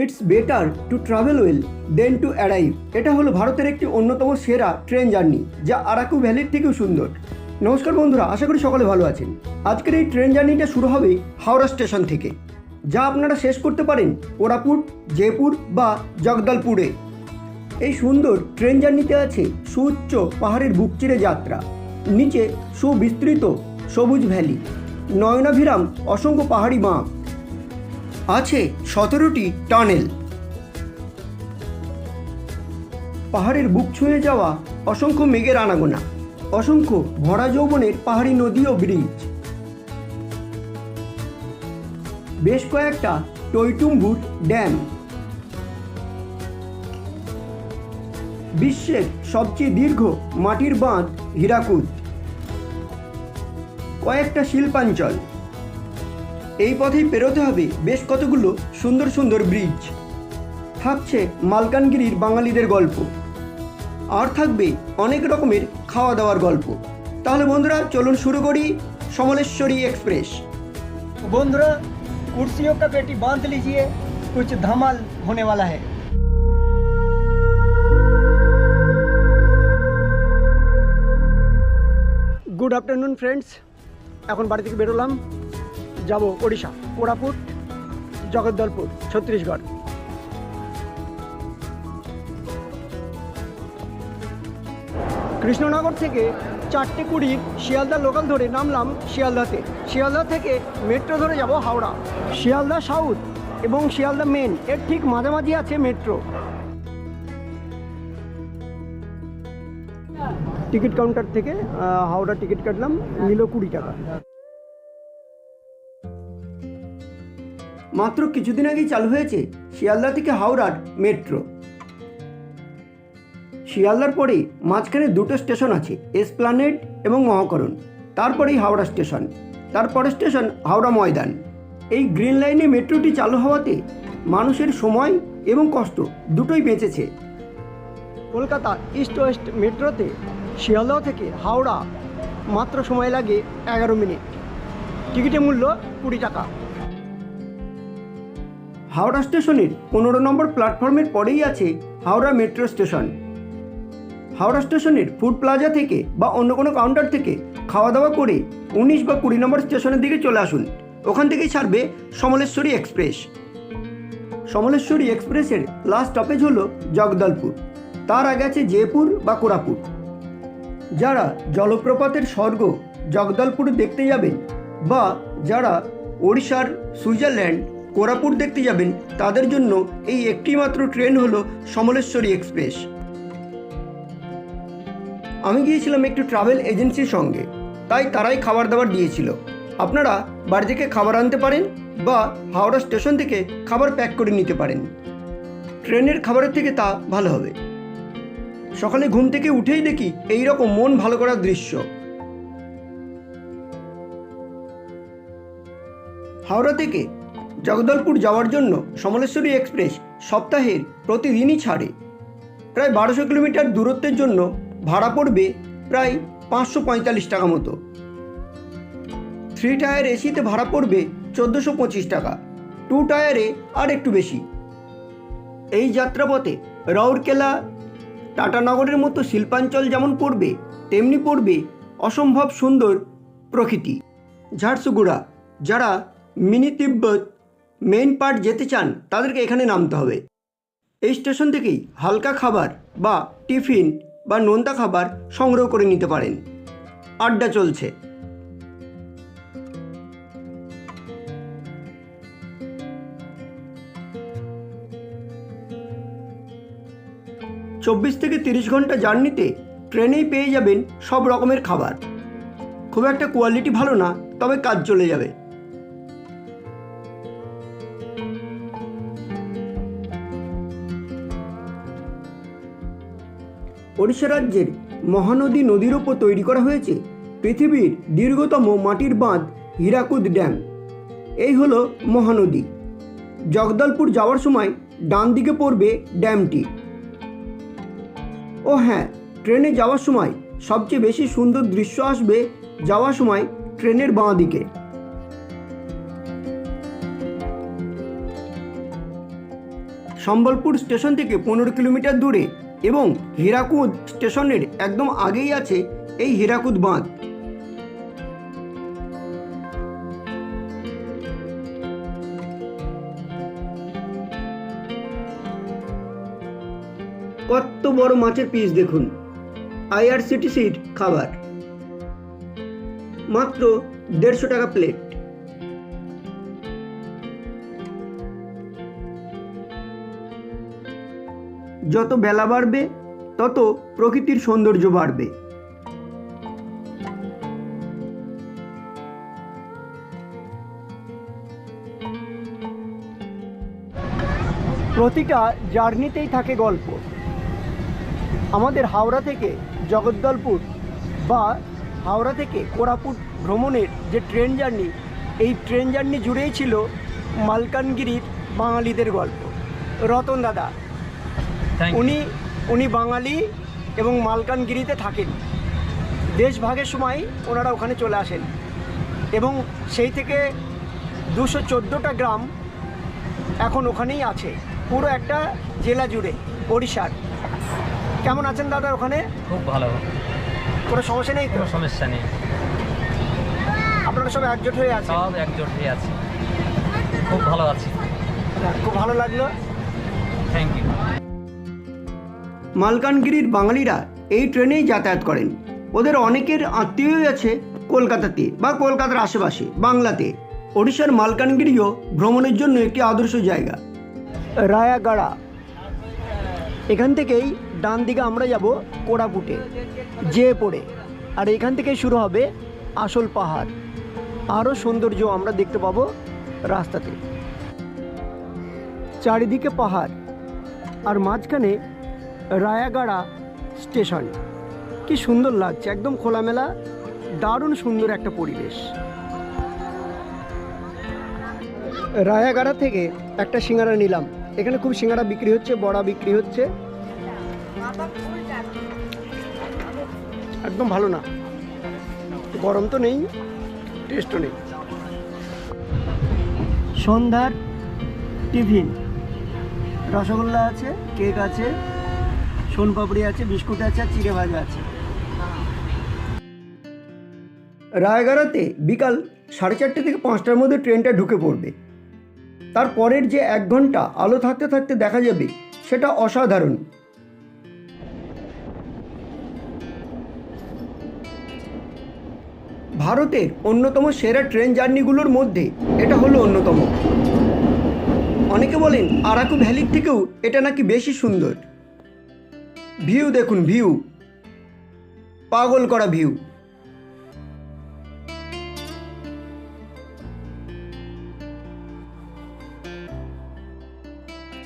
It's better to travel well than to arrive এটা হলো ভারতের একটি অন্যতম সেরা ট্রেন জার্নি যা আরাকু ভ্যালির থেকেও সুন্দর। নমস্কার বন্ধুরা, আশা করি সকলে ভালো আছেন। আজকের এই ট্রেন জার্নিটা শুরু হবে হাওড়া স্টেশন থেকে, যা আপনারা শেষ করতে পারেন কোরাপুট, জয়পুর বা জগদলপুরে। এই সুন্দর ট্রেন জার্নিতে আছে সুউচ্চ পাহাড়ের বুক চিরে যাত্রা, নিচে সুবিস্তৃত সবুজ ভ্যালি, নয়নাভিরাম অসংখ্য পাহাড়ি বাঁক আছে সতেরোটি টানেল। পাহাড়ের বুক ছুঁয়ে যাওয়া অসংখ্য মেঘের আনাগোনা, অসংখ্য ভরা যৌবনের পাহাড়ি নদী ও ব্রিজ। বেশ কয়েকটা টৈটুম্বুর ড্যাম। বিশ্বের সবচেয়ে দীর্ঘ মাটির বাঁধ হীরাকুদ। কয়েকটা শিল্পাঞ্চল এই পথেই পেরোতে হবে বেশ কতগুলো সুন্দর সুন্দর ব্রিজ থাকছে মালকানগিরির বাঙালিদের গল্প। আর থাকবে অনেক রকমের খাওয়া দাওয়ার গল্প। তাহলে বন্ধুরা চলুন শুরু করি সমলেশ্বরী এক্সপ্রেস। বন্ধুরা কুর্সিও কা পেটি বাঁধ লিজিয়ে কুচ ধামাল হোনে ওয়ালা হ্যাঁ গুড আফটারনুন ফ্রেন্ডস এখন বাড়ি থেকে বেরোলাম। যাব ওড়িশা, কোরাপুট, জগদ্দলপুর, ছত্তিশগড়। কৃষ্ণনগর থেকে চারটে কুড়ির শিয়ালদা লোকাল ধরে নামলাম শিয়ালদাতে। শিয়ালদা থেকে মেট্রো ধরে যাব হাওড়া। শিয়ালদা সাউথ এবং শিয়ালদা মেন এর ঠিক মাঝামাঝি আছে মেট্রো টিকিট কাউন্টার থেকে হাওড়া টিকিট কাটলাম, নিল কুড়ি টাকা। মাত্র কিছুদিন আগেই চালু হয়েছে শিয়ালদা থেকে হাওড়ার মেট্রো। শিয়ালদার পরে মাঝখানে দুটো স্টেশন আছে, এসপ্লানেড এবং মহাকরণ। তারপরেই হাওড়া স্টেশন, তারপরে স্টেশন হাওড়া ময়দান। এই গ্রিন লাইনে মেট্রোটি চালু হওয়াতে মানুষের সময় এবং কষ্ট দুটোই বেঁচেছে। কলকাতা ইস্ট ওয়েস্ট মেট্রোতে শিয়ালদহ থেকে হাওড়া মাত্র সময় লাগে এগারো মিনিট। টিকিটের মূল্য কুড়ি টাকা। হাওড়া স্টেশনের পনেরো নম্বর প্ল্যাটফর্মের পরেই আছে হাওড়া মেট্রো স্টেশন। হাওড়া স্টেশনের ফুড প্লাজা থেকে বা অন্য কোনো কাউন্টার থেকে খাওয়া দাওয়া করে উনিশ বা কুড়ি নম্বর স্টেশনের দিকে চলে আসুন। ওখান থেকেই ছাড়বে সমলেশ্বরী এক্সপ্রেস। সমলেশ্বরী এক্সপ্রেসের লাস্ট স্টপেজ হলো জগদলপুর। তার আগে আছে জয়পুর বা কোরাপুর যারা জলপ্রপাতের স্বর্গ জগদলপুর দেখতে যাবেন বা যারা ওড়িশার সুইজারল্যান্ড কোরাপুট দেখতে যাবেন। তাদের জন্য এই একটি মাত্র ট্রেন হলো সমলেশ্বরী এক্সপ্রেস। আমি গিয়েছিলাম একটু ট্রাভেল এজেন্সির সঙ্গে। তাই তারাই খাবার দাবার দিয়েছিল। আপনারা বাড়ি থেকে খাবার আনতে পারেন বা হাওড়া স্টেশন থেকে খাবার প্যাক করে নিতে পারেন। ট্রেনের খাবারের থেকে তা ভালো হবে। সকালে ঘুম থেকে উঠেই দেখি এই রকম মন ভালো করার দৃশ্য। হাওড়া থেকে জগদলপুর যাওয়ার জন্য সমলেশ্বরী এক্সপ্রেস সপ্তাহের প্রতিদিনই ছাড়ে। প্রায় বারোশো কিলোমিটার দূরত্বের জন্য ভাড়া পড়বে প্রায় পাঁচশো পঁয়তাল্লিশ টাকা মতো। থ্রি টায়ার এসিতে ভাড়া পড়বে চোদ্দোশো পঁচিশ টাকা। টু টায়ারে আর একটু বেশি। এই যাত্রাপথে রাউরকেলা টাটানগরের মতো শিল্পাঞ্চল যেমন পড়বে, তেমনি পড়বে অসম্ভব সুন্দর প্রকৃতি। ঝাড়সুগুড়া, যারা মিনি তিব্বত মেইন পার্ট যেতে চান, তাদেরকে এখানে নামতে হবে। এই স্টেশন থেকেই হালকা খাবার বা টিফিন বা নোনতা খাবার সংগ্রহ করে নিতে পারেন। আড্ডা চলছে। চব্বিশ থেকে তিরিশ ঘণ্টা জার্নিতে ট্রেনেই পেয়ে যাবেন সব রকমের খাবার। খুব একটা কোয়ালিটি ভালো না, তবে কাজ চলে যাবে। ওড়িশা রাজ্যের মহানদী নদীর ওপর তৈরি করা হয়েছে পৃথিবীর দীর্ঘতম মাটির বাঁধ হীরাকুদ ড্যাম। এই হলো মহানদী। জগদলপুর যাওয়ার সময় ডান দিকে পড়বে ড্যামটি। ও হ্যাঁ ট্রেনে যাওয়ার সময় সবচেয়ে বেশি সুন্দর দৃশ্য আসবে যাওয়ার সময় ট্রেনের বাঁ দিকে। সম্বলপুর স্টেশন থেকে পনেরো কিলোমিটার দূরে এবং হীরাকুদ স্টেশনের একদম আগেই আছে এই হীরাকুদ বাঁধ। কত বড় মাছের পিস দেখুন, আইআরসিটিসির খাবার। মাত্র দেড়শো টাকা প্লেট। যত বেলা বাড়বে, তত প্রকৃতির সৌন্দর্য বাড়বে। প্রতিটা জার্নিতেই থাকে গল্প। আমাদের হাওড়া থেকে জগদ্দলপুর বা হাওড়া থেকে কোরাপুট ভ্রমণের যে ট্রেন জার্নি, এই ট্রেন জার্নি জুড়েই ছিল মালকানগিরির বাঙালিদের গল্প। রতন দাদা উনি উনি বাঙালি এবং মালকানগিরিতে থাকেন। দেশভাগের সময় ওনারা ওখানে চলে আসেন। এবং সেই থেকে দুশো চোদ্দোটা গ্রাম এখন ওখানেই আছে। পুরো একটা জেলা জুড়ে ওড়িশার। কেমন আছেন দাদা ওখানে? খুব ভালো। কোনো সমস্যা নেই কোনো সমস্যা নেই। আপনারা সব একজোট হয়ে আছেন? সব একজোট হয়ে আছে। খুব ভালো আছি। খুব ভালো লাগল। থ্যাংক ইউ মালকানগিরির বাঙালিরা এই ট্রেনেই যাতায়াত করেন। ওদের অনেকের আত্মীয়ই আছে কলকাতাতে বা কলকাতার আশেপাশে, বাংলাতে। ওড়িশার মালকানগিরিও ভ্রমণের জন্য একটি আদর্শ জায়গা। রায়াগাড়া। এখান থেকেই ডান দিকে আমরা যাব কোড়াপুটে যে পড়ে আর এখান থেকে শুরু হবে আসল পাহাড়। আরও সৌন্দর্য আমরা দেখতে পাবো রাস্তাতে। চারিদিকে পাহাড়। আর মাঝখানে রায়াগাড়া স্টেশন। কি সুন্দর লাগছে, একদম খোলামেলা, দারুণ সুন্দর একটা পরিবেশ। রায়াগাড়া থেকে একটা সিঙ্গারা নিলাম। এখানে খুব সিঙ্গারা বিক্রি হচ্ছে, বড়া বিক্রি হচ্ছে। একদম ভালো না। গরম তো নেই টেস্টও নেই। সন্ধ্যার টিফিন। রসগোল্লা আছে, কেক আছে। সোনপাপড়ি আছে, বিস্কুট আছে আর চিড়ে ভাজা আছে। রায়গড়াতে বিকাল সাড়ে চারটে থেকে পাঁচটার মধ্যে ট্রেনটা ঢুকে পড়বে। তারপরের যে এক ঘণ্টা আলো থাকতে থাকতে দেখা যাবে, সেটা অসাধারণ। ভারতের অন্যতম সেরা ট্রেন জার্নিগুলোর মধ্যে এটা হলো অন্যতম। অনেকে বলেন আরাকু ভ্যালির থেকেও এটা নাকি বেশি সুন্দর। ভিউ দেখুন, ভিউ। পাগল করা ভিউ।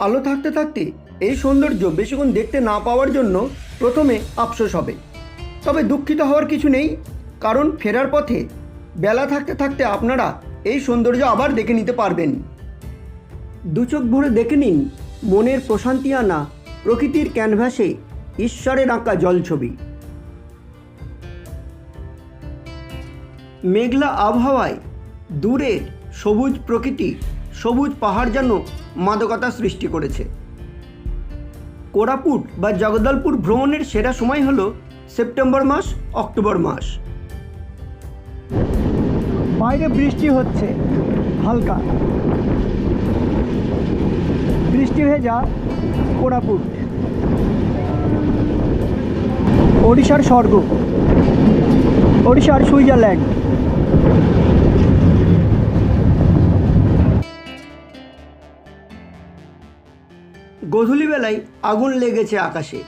আলো থাকতে থাকতে এই সৌন্দর্য বেশিক্ষণ দেখতে না পাওয়ার জন্য প্রথমে আফসোস হবে। তবে দুঃখিত হওয়ার কিছু নেই, কারণ ফেরার পথে বেলা থাকতে থাকতে আপনারা এই সৌন্দর্য আবার দেখে নিতে পারবেন। দু চোখ ভরে দেখে নিন, মনের প্রশান্তি আনা প্রকৃতির ক্যানভাসে ঈশ্বরের আঁকা জলছবি মেঘলা আবহাওয়ায় দূরের সবুজ প্রকৃতি, সবুজ পাহাড় যেন মাদকতা সৃষ্টি করেছে। কোরাপুট বা জগদলপুর ভ্রমণের সেরা সময় হলো সেপ্টেম্বর মাস, অক্টোবর মাস। বাইরে বৃষ্টি হচ্ছে, হালকা। বৃষ্টি ভেজা কোরাপুট। ওড়িশার স্বর্গ। ওড়িশার সুইজারল্যান্ড। গধূলি বেলায় আগুন লেগেছে আকাশে।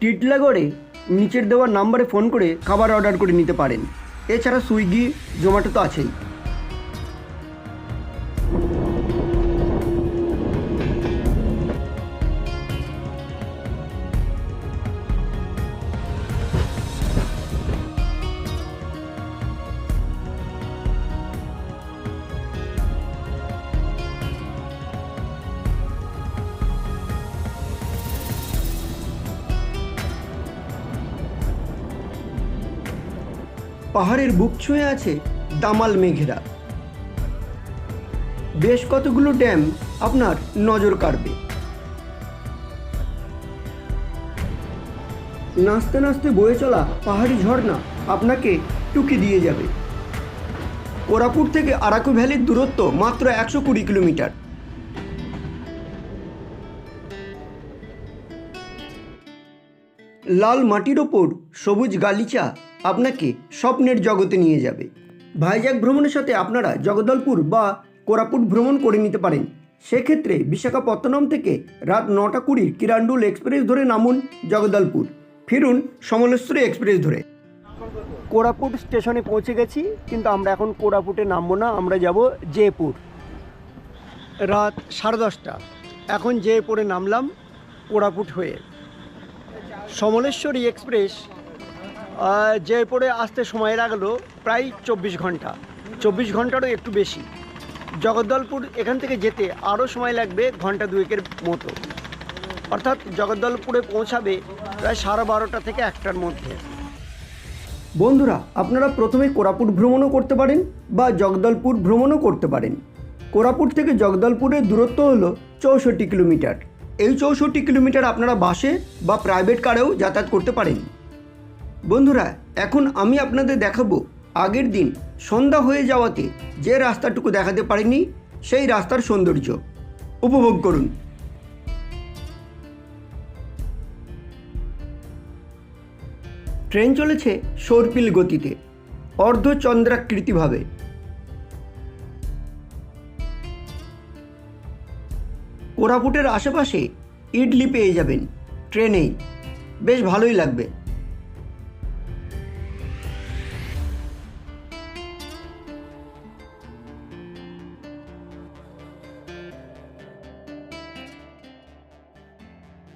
টিটলাগড়ে নিচের দেওয়া নাম্বারে ফোন করে খাবার অর্ডার করে নিতে পারেন। এছাড়া সুইগি, জোম্যাটো তো আছেই। পাহাড়ের বুক ছুঁয়ে আছে দামাল মেঘেরা। বেশ কতগুলো ড্যাম আপনার নজর কাড়বে। নাচতে নাচতে বয়ে চলা পাহাড়ি ঝর্ণা আপনাকে টুকি দিয়ে যাবে। কোরাপুট থেকে আরাকু ভ্যালির দূরত্ব মাত্র একশো কুড়ি কিলোমিটার। লাল মাটির ওপর সবুজ গালিচা আপনাকে স্বপ্নের জগতে নিয়ে যাবে। ভাইজ্যাক ভ্রমণের সাথে আপনারা জগদলপুর বা কোরাপুট ভ্রমণ করে নিতে পারেন। সেক্ষেত্রে বিশাখাপত্তনম থেকে রাত নটা কুড়ির কিরান্ডুল এক্সপ্রেস ধরে নামুন জগদলপুর। ফিরুন সমলেশ্বরী এক্সপ্রেস ধরে। কোরাপুট স্টেশনে পৌঁছে গেছি, কিন্তু আমরা এখন কোরাপুটে নামবো না, আমরা যাব জয়পুর। রাত সাড়ে দশটা। এখন জয়পুরে নামলাম কোরাপুট হয়ে। সমলেশ্বরী এক্সপ্রেস জয়পুরে আসতে সময় লাগল প্রায় চব্বিশ ঘণ্টা। চব্বিশ ঘন্টারও একটু বেশি। জগদ্দলপুর এখান থেকে যেতে আরও সময় লাগবে ঘণ্টা দুয়েকের মতো। অর্থাৎ জগদ্দলপুরে পৌঁছাবে প্রায় সাড়ে বারোটা থেকে একটার মধ্যে। বন্ধুরা, আপনারা প্রথমে কোরাপুট ভ্রমণও করতে পারেন বা জগদলপুর ভ্রমণও করতে পারেন। কোরাপুট থেকে জগদলপুরের দূরত্ব হলো চৌষট্টি কিলোমিটার। এই চৌষট্টি কিলোমিটার আপনারা বাসে বা প্রাইভেট কারেও যাতায়াত করতে পারেন। বন্ধুরা, এখন আমি আপনাদের দেখাবো আগের দিন সন্ধ্যা হয়ে যাওয়াতে যে রাস্তাটুকু দেখাতে পারিনি, সেই রাস্তার সৌন্দর্য। উপভোগ করুন। ট্রেন চলেছে সর্পিল গতিতে, অর্ধচন্দ্রাকৃতিভাবে। কোরাপুটের আশেপাশে ইডলি পেয়ে যাবেন। ট্রেনেই। বেশ ভালোই লাগবে।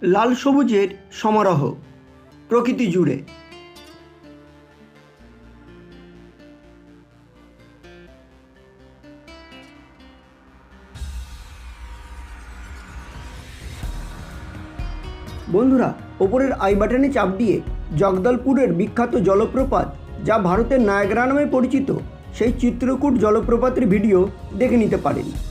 লাল সবুজের সমারোহ, প্রকৃতি জুড়ে। বন্ধুরা, ওপরের আই বাটনে চাপ দিয়ে জগদলপুরের বিখ্যাত জলপ্রপাত, যা ভারতের নায়গ্রা নামে পরিচিত, সেই চিত্রকূট জলপ্রপাতের ভিডিও দেখে নিতে পারেন।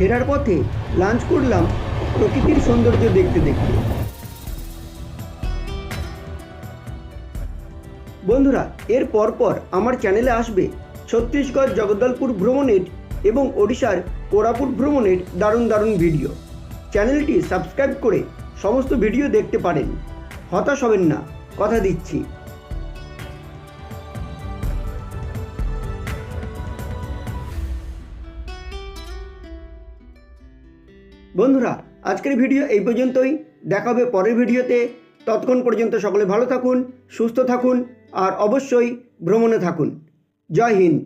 ফেরার পথে লাঞ্চ করলাম প্রকৃতির সৌন্দর্য দেখতে দেখতে। বন্ধুরা, এর পরপর আমার চ্যানেলে আসবে ছত্তিশগড় জগদ্দলপুর ভ্রমণের এবং ওড়িশার কোরাপুট ভ্রমণের দারুণ দারুণ ভিডিও। চ্যানেলটি সাবস্ক্রাইব করে সমস্ত ভিডিও দেখতে পারেন। হতাশ হবেন না, কথা দিচ্ছি। বন্ধুরা, আজকের ভিডিও এই পর্যন্তই। দেখা হবে পরের ভিডিওতে। ততক্ষণ পর্যন্ত সকলে ভালো থাকুন, সুস্থ থাকুন, আর অবশ্যই ভ্রমণে থাকুন। জয় হিন্দ।